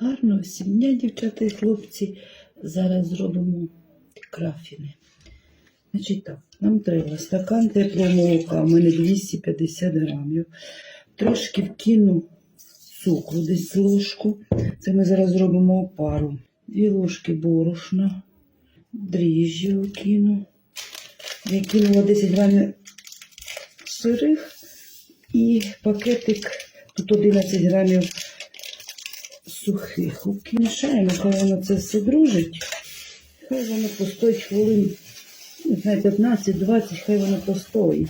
Гарно всім дня, дівчата і хлопці. Зараз зробимо крафіни. Значить так, нам треба стакан теплого молока, у мене 250 грамів. Трошки вкину цукру, десь ложку. Це ми зараз зробимо опару. Дві ложки борошна, дріжджі вкину. Я кинула 10 грамів сирих і пакетик, тут 11 грамів сухих. Мішаємо, коли воно це все дружить. Хай воно постоїть хвилин, не знаю, 15-20, хай воно постоїть.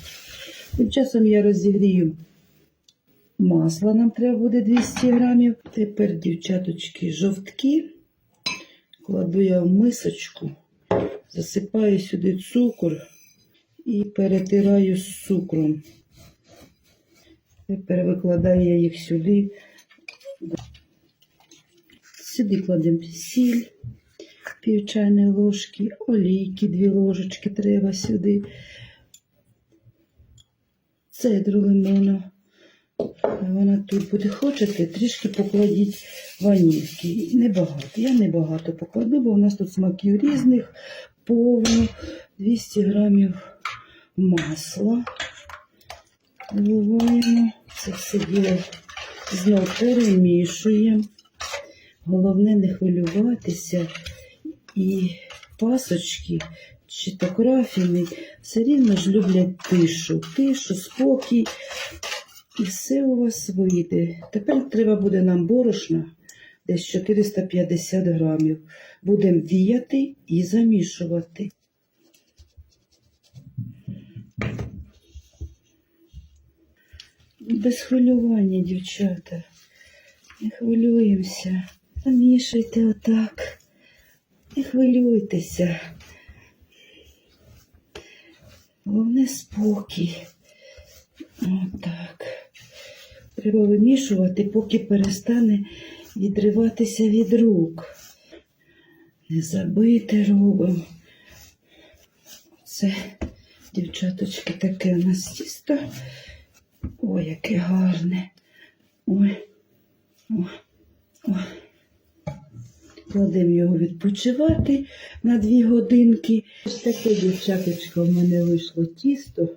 Тим часом я розігрію масло, нам треба буде 200 грамів. Тепер, дівчаточки, жовтки. Кладу я в мисочку, засипаю сюди цукор і перетираю з цукром. Тепер викладаю я їх сюди. Сюди кладемо сіль, пів чайної ложки, олійки, дві ложечки треба сюди. Цедру лимона. Вона тут буде. Хочете, трішки покладіть ванільки. Небагато. Я небагато покладу, бо у нас тут смаків різних, повно 200 грамів масла. Вливаємо. Це все діло знов перемішуємо. Головне не хвилюватися і пасочки чи то крафіни все рівно ж люблять тишу, тишу, спокій. І все у вас вийде. Тепер треба буде нам борошна десь 450 грамів. Будемо віяти і замішувати. Без хвилювання, дівчата. Не хвилюємося. Замішуйте отак. Не хвилюйтеся. Головне спокій. Отак. Треба вимішувати, поки перестане відриватися від рук. Не забити робимо. Це, дівчаточки, таке у нас тісто. Ой, яке гарне. Ой. Ой. Ой. Кладемо його відпочивати на дві годинки. Ось таке, дівчаточко, в мене вийшло тісто.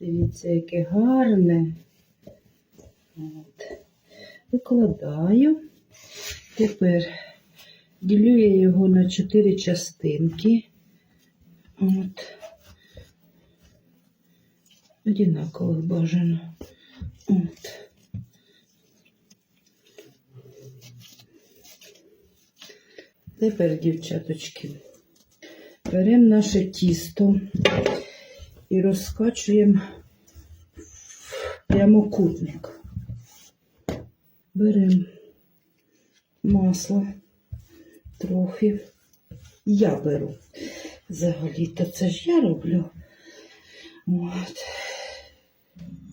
Дивіться, яке гарне. От. Викладаю. Тепер ділю я його на чотири частинки. От. Одинакових бажано. От. Тепер, дівчаточки, беремо наше тісто і розкачуємо в прямокутник. Беремо масло трохи. Я беру. Взагалі-то це ж я роблю. От.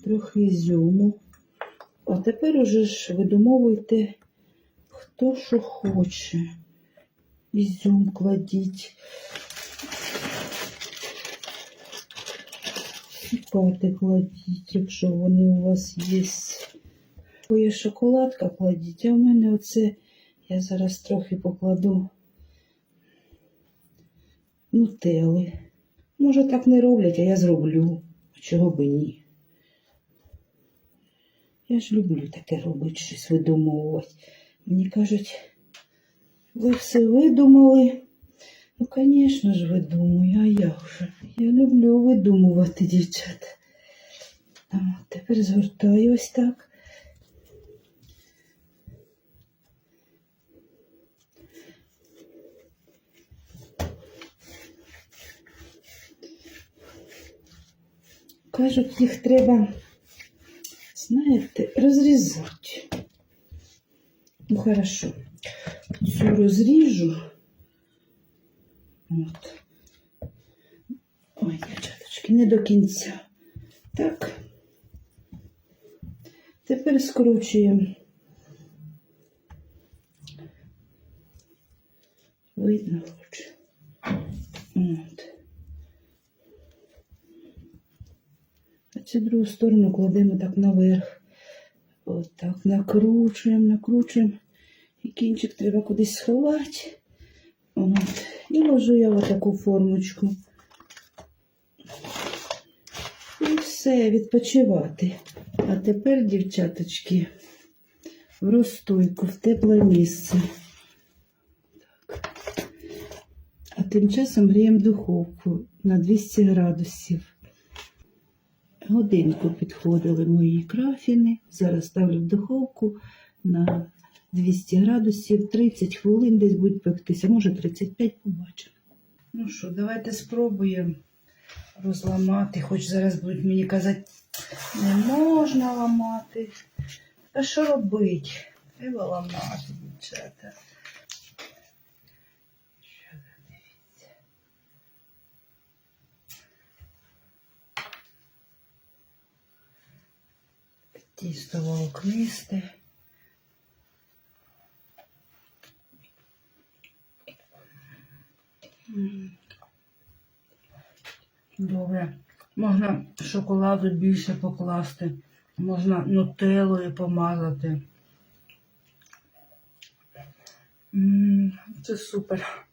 Трохи ізюму. А тепер уже ж видумовуйте, хто що хоче. Ізюм кладіть. Сіпати кладіть, якщо вони у вас є. Є шоколадка кладіть, а в мене оце я зараз трохи покладу нутели. Може, так не роблять, а я зроблю. Чого би ні. Я ж люблю таке робити, щось видумовувати. Мені кажуть, ви все видумали. Ну, звісно ж, видумую, а як же? Я люблю видумувати, дівчата. А, тепер згортаю ось так. Кажуть, їх треба, знаєте, розрізати. Ну, хорошо. Цю розріжу. От. Ой, дівчаточки, не до кінця. Так. Тепер скручуємо. Видно хоч. От. А цю другу сторону кладемо так наверх. Отак накручуємо, накручуємо і кінчик треба кудись сховати. От. І ложу я в таку формочку. І все, відпочивати. А тепер, дівчаточки, в розстойку, в тепле місце. Так. А тим часом гріємо духовку на 200 градусів. Годинку підходили мої крафіни. Зараз ставлю в духовку на 200 градусів, 30 хвилин десь будуть пектися, може 35 побачимо. Ну що, давайте спробуємо розламати, хоч зараз будуть мені казати, не можна ламати. А що робити? Треба ламати, дівчата. Тісто волокнисте. Добре. Можна шоколаду більше покласти, можна нутеллою помазати. М, Це супер.